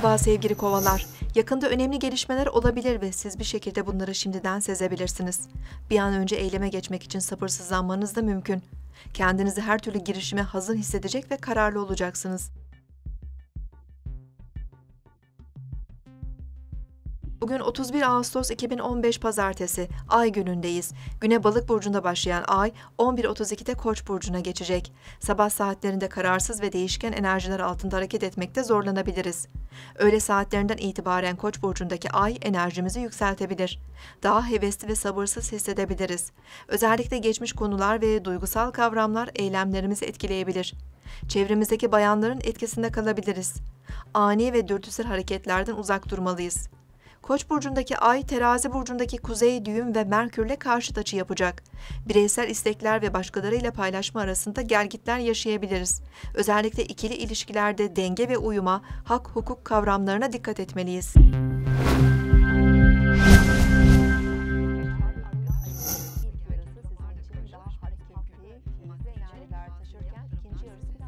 Merhaba sevgili kovalar. Yakında önemli gelişmeler olabilir ve siz bir şekilde bunları şimdiden sezebilirsiniz. Bir an önce eyleme geçmek için sabırsızlanmanız da mümkün. Kendinizi her türlü girişime hazır hissedecek ve kararlı olacaksınız. Bugün 31 Ağustos 2015 Pazartesi, Ay günündeyiz. Güne Balık burcunda başlayan Ay, 11.32'de Koç burcuna geçecek. Sabah saatlerinde kararsız ve değişken enerjiler altında hareket etmekte zorlanabiliriz. Öğle saatlerinden itibaren Koç burcundaki Ay enerjimizi yükseltebilir. Daha hevesli ve sabırsız hissedebiliriz. Özellikle geçmiş konular ve duygusal kavramlar eylemlerimizi etkileyebilir. Çevremizdeki bayanların etkisinde kalabiliriz. Ani ve dürtüsel hareketlerden uzak durmalıyız. Koç burcundaki Ay, Terazi burcundaki Kuzey düğüm ve Merkürle karşıt açı yapacak. Bireysel istekler ve başkalarıyla paylaşma arasında gergitler yaşayabiliriz. Özellikle ikili ilişkilerde denge ve uyuma, hak hukuk kavramlarına dikkat etmeliyiz. Yarısı sizin için daha hareketli, taşırken ikinci yarısı